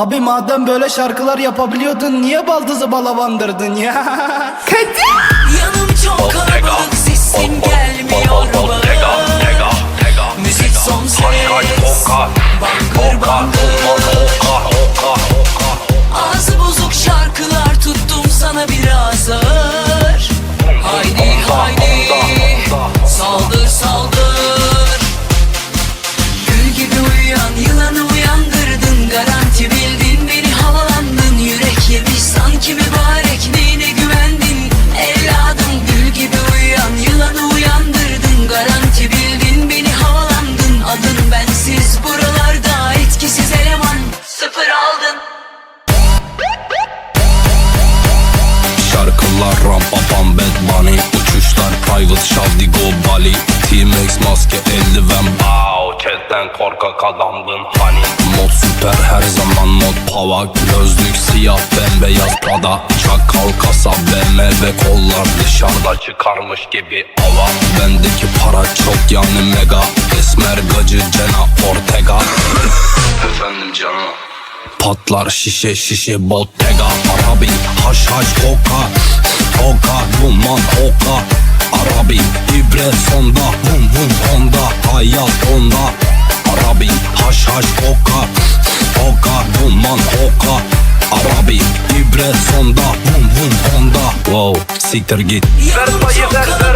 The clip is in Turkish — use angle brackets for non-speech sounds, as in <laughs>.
Abi madem böyle şarkılar yapabiliyordun niye baldızı balavandırdın ya? <laughs> Yanım çok kalabalık sesim gelmiyor mu? Müzik son ses. Bangır bangır. Ağzı bozuk şarkılar tuttum sana biraz ağır Şarkılar ram pam bad bunny Uçuşlar private Shavdigo Bali T-Max maske eldiven. Bow chatten korkak adamdın hani? Mod süper her zaman mod pava Gözlük siyah bembeyaz Prada. Çakal kasa BMW kollar dışarıda çıkarmış gibi hava. Bendeki para çok yani mega. Esmer gacı Cena Ortega. <laughs> Efendim canım. Patlar şişe şişe bottega. Arabi haş haş koka duman oka Arabi ibre sonda Vum vum honda Hayat onda Arabi haş haş koka Toka duman oka Arabi ibre sonda Vum vum honda. Wow siktir git. Yanım payı, ver, ver